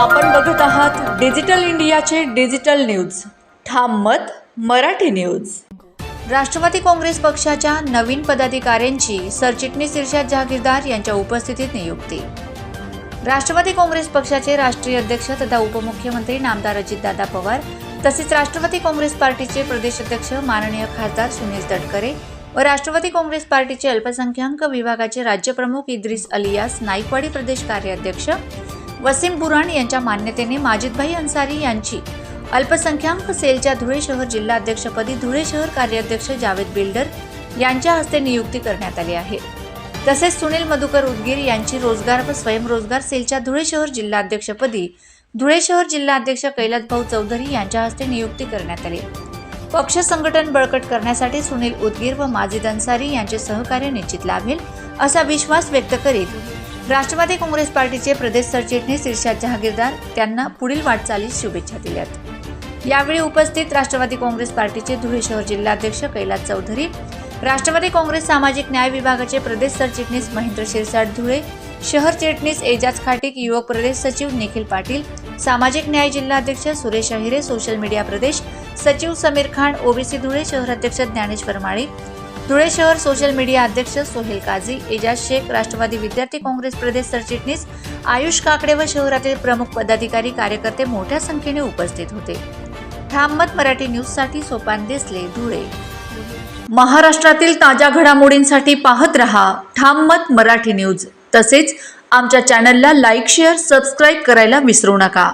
आपण बघत आहात डिजिटल इंडियाचे डिजिटल न्यूज. ठाम मत मराठी न्यूज. राष्ट्रवादी काँग्रेस पक्षाच्या नवीन पदाधिकाऱ्यांची सरचिटणीस इर्षाद जहागीरदार यांच्या उपस्थितीत नियुक्ती. राष्ट्रवादी काँग्रेस पक्षाचे राष्ट्रीय अध्यक्ष तथा उपमुख्यमंत्री नामदार अजितदादा पवार तसेच राष्ट्रवादी काँग्रेस पार्टीचे प्रदेश अध्यक्ष माननीय खासदार सुनील तटकरे व राष्ट्रवादी काँग्रेस पार्टीचे अल्पसंख्याक विभागाचे राज्यप्रमुख इद्रिस अलियास नाईकवाडी प्रदेश कार्याध्यक्ष वसीम बुराण यांच्या मान्यतेने माजिदभाई अन्सारी यांची अल्पसंख्याक सेलच्या धुळे शहर जिल्हाध्यक्षपदी धुळे शहर कार्याध्यक्ष जावेद बिल्डर यांच्या हस्ते नियुक्ती करण्यात आली आहे. तसेच सुनील मधुकर उदगीर यांची रोजगार व स्वयंरोजगार सेलच्या धुळे शहर जिल्हाध्यक्षपदी धुळे शहर जिल्हाध्यक्ष कैलास भाऊ चौधरी यांच्या हस्ते नियुक्ती करण्यात आली. पक्ष संघटन बळकट करण्यासाठी सुनील उदगीर व माजिद अन्सारी यांचे सहकार्य निश्चित लाभेल. असा विश्वास व्यक्त करीत राष्ट्रवादी काँग्रेस पार्टीचे प्रदेश सरचिटणीस इर्षाद जहागीरदार त्यांना पुढील वाटचालीस शुभेच्छा दिल्यात. यावेळी उपस्थित राष्ट्रवादी काँग्रेस पार्टीचे धुळे शहर जिल्हाध्यक्ष कैलास चौधरी राष्ट्रवादी काँग्रेस सामाजिक न्याय विभागाचे प्रदेश सरचिटणीस महेंद्र शिरसाट धुळे शहर चिटणीस एजाज खाटिक युवक प्रदेश सचिव निखिल पाटील सामाजिक न्याय जिल्हाध्यक्ष सुरेश अहिरे सोशल मीडिया प्रदेश सचिव समीर खान ओबीसी धुळे शहराध्यक्ष ज्ञानेश्वर माळी धुळे शहर सोशल मीडिया अध्यक्ष सोहेल काझी एजाज शेख राष्ट्रवादी विद्यार्थी काँग्रेस प्रदेश सरचिटणीस आयुष काकडे व शहरातील प्रमुख पदाधिकारी कार्यकर्ते मोठ्या संख्येने उपस्थित होते. ठाममत मराठी न्यूजसाठी सोपान देसले धुळे. महाराष्ट्रातील ताज्या घडामोडींसाठी पाहत रहा ठाममत मराठी न्यूज. तसेच आमच्या चॅनलला लाईक शेअर सबस्क्राईब करायला विसरू नका.